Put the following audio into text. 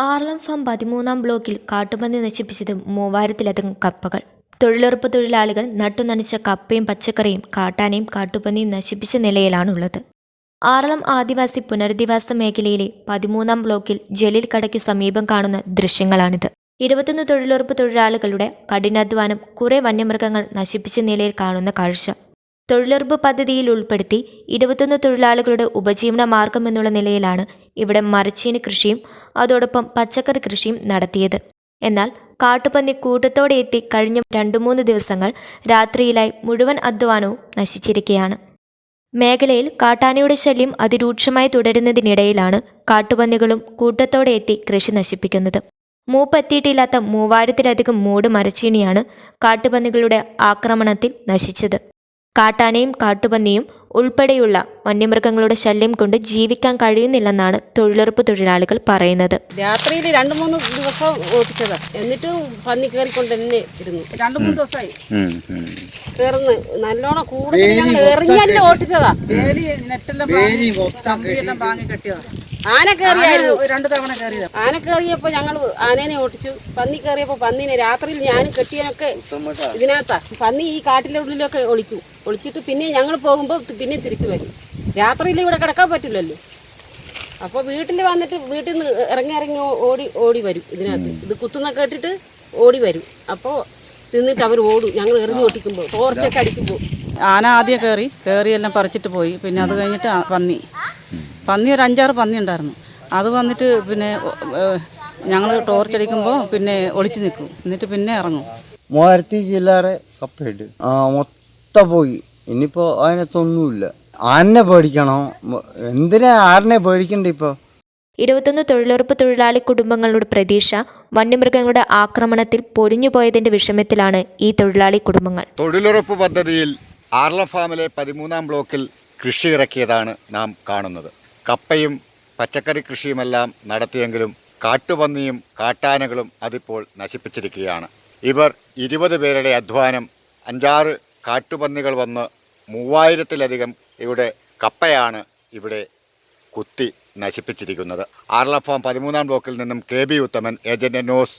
ആർലം farm പതിമൂന്നാം ബ്ലോക്കിൽ കാട്ടുപന്നി നശിപ്പിച്ചത് മൂവായിരത്തിലധികം കപ്പകൾ. തൊഴിലുറപ്പ് തൊഴിലാളികൾ നട്ടുനനച്ച കപ്പയും പച്ചക്കറിയും കാട്ടാനയും കാട്ടുപന്നിയും നശിപ്പിച്ച നിലയിലാണുള്ളത്. ആറളം ആദിവാസി പുനരധിവാസ മേഖലയിലെ പതിമൂന്നാം ബ്ലോക്കിൽ ജലീൽ കടയ്ക്ക് സമീപം കാണുന്ന ദൃശ്യങ്ങളാണിത്. ഇരുപത്തൊന്ന് തൊഴിലുറപ്പ് തൊഴിലാളികളുടെ കഠിനാധ്വാനം കുറെ വന്യമൃഗങ്ങൾ നശിപ്പിച്ച നിലയിൽ കാണുന്ന കാഴ്ച. തൊഴിലുറപ്പ് പദ്ധതിയിൽ ഉൾപ്പെടുത്തി ഇരുപത്തൊന്ന് തൊഴിലാളികളുടെ ഉപജീവന മാർഗം എന്നുള്ള നിലയിലാണ് ഇവിടെ മരച്ചീനി കൃഷിയും അതോടൊപ്പം പച്ചക്കറി കൃഷിയും നടത്തിയത്. എന്നാൽ കാട്ടുപന്നി കൂട്ടത്തോടെ എത്തി കഴിഞ്ഞ രണ്ടു മൂന്ന് ദിവസങ്ങൾ രാത്രിയിലായി മുഴുവൻ അധ്വാനവും നശിച്ചിരിക്കുകയാണ്. മേഖലയിൽ കാട്ടാനയുടെ ശല്യം അതിരൂക്ഷമായി തുടരുന്നതിനിടയിലാണ് കാട്ടുപന്നികളും കൂട്ടത്തോടെ എത്തി കൃഷി നശിപ്പിക്കുന്നത്. മൂപ്പെത്തിയിട്ടില്ലാത്ത മൂവായിരത്തിലധികം മൂട് മരച്ചീനിയാണ് കാട്ടുപന്നികളുടെ ആക്രമണത്തിൽ നശിച്ചത്. കാട്ടാനയും കാട്ടുപന്നിയും ഉൾപ്പെടെയുള്ള വന്യമൃഗങ്ങളുടെ ശല്യം കൊണ്ട് ജീവിക്കാൻ കഴിയുന്നില്ലെന്നാണ് തൊഴിലുറപ്പ് തൊഴിലാളികൾ പറയുന്നത്. രാത്രിയിൽ രണ്ട് മൂന്ന് ദിവസം ഓടിച്ചത്. എന്നിട്ട് പന്നി കയറിക്കൊണ്ട് തന്നെ ഇരുന്നു. രണ്ടു മൂന്ന് ദിവസമായി. കയറുന്ന. നല്ലോണം കൂടുതൽ ഞങ്ങൾ എറിഞ്ഞല്ലേ ഓടിച്ചതാ. വേലി നെറ്റെല്ലാം വാങ്ങി കമ്പിയെല്ലാം വാങ്ങി കെട്ടിയതാ. ആന കയറിയായിരുന്നു. രണ്ടു രണ്ട് തവണ കയറിയത്. ആന കയറിയപ്പോ ഞങ്ങൾ ആനേനെ ഓടിച്ചു. പന്നി കയറിയപ്പോ പന്നിനെ രാത്രിയിൽ ഞാനും കെട്ടിയനൊക്കെ ഇതിനകത്താ. പന്നി ഈ കാട്ടിലുള്ളിലൊക്കെ ഉള്ളിലൊക്കെ ഒളിക്കും. ഒളിച്ചിട്ട് പിന്നെ ഞങ്ങൾ പോകുമ്പോൾ പിന്നെ തിരിച്ചു വരും. രാത്രിയിൽ ഇവിടെ കിടക്കാൻ പറ്റില്ലല്ലോ. അപ്പോൾ വീട്ടിൽ വന്നിട്ട് വീട്ടിൽ നിന്ന് ഇറങ്ങി ഇറങ്ങി ഓടി ഓടി വരും ഇതിനകത്ത്. ഇത് കുത്തുന്ന കേട്ടിട്ട് ഓടി വരും. അപ്പോൾ തിന്നിട്ട് അവർ ഓടും. ഞങ്ങൾ എറിഞ്ഞു ഓട്ടിക്കുമ്പോൾ ടോർച്ചൊക്കെ അടിക്കുമ്പോൾ ആന ആദ്യം കയറി കയറി എല്ലാം പറിച്ചിട്ട് പോയി. പിന്നെ അത് കഴിഞ്ഞിട്ട് പന്നി. പന്നി ഒരു അഞ്ചാറ് പന്നി ഉണ്ടായിരുന്നു. അത് വന്നിട്ട് പിന്നെ ഞങ്ങൾ ടോർച്ച് അടിക്കുമ്പോൾ പിന്നെ ഒളിച്ചു നിൽക്കും. എന്നിട്ട് പിന്നെ ഇറങ്ങും. മൂവായിരത്തി ചില്ലറെ കപ്പയുണ്ട് ആ മൊത്തം പോയി. ഇനിയിപ്പോൾ അതിനകത്തൊന്നുമില്ല ആനെ പേടിക്കണോ? എന്തിനാ ആരനെ പേടിക്കണ്ട ഇപ്പോൾ ഇരുപത്തൊന്ന് തൊഴിലുറപ്പ് തൊഴിലാളി കുടുംബങ്ങളുടെ പ്രതീക്ഷ വന്യമൃഗങ്ങളുടെ ആക്രമണത്തിൽ പൊലിഞ്ഞുപോയതിന്റെ വിഷമത്തിലാണ് ഈ തൊഴിലാളി കുടുംബങ്ങൾ. തൊഴിലുറപ്പ് പദ്ധതിയിൽ ആർല ഫാമിലെ പതിമൂന്നാം ബ്ലോക്കിൽ കൃഷി ഇറക്കിയതാണ് നാം കാണുന്നത്. കപ്പയും പച്ചക്കറി കൃഷിയുമെല്ലാം നടത്തിയെങ്കിലും കാട്ടുപന്നിയും കാട്ടാനകളും അതിപ്പോൾ നശിപ്പിച്ചിരിക്കുകയാണ്. ഇവർ ഇരുപത് പേരുടെ അധ്വാനം അഞ്ചാറ് കാട്ടുപന്നികൾ വന്ന് മൂവായിരത്തിലധികം ഇവിടെ കപ്പയാണ് ഇവിടെ കുത്തി നശിപ്പിച്ചിരിക്കുന്നത്. ആർലഫാം പതിമൂന്നാം ബ്ലോക്കിൽ നിന്നും K B Uthaman agent news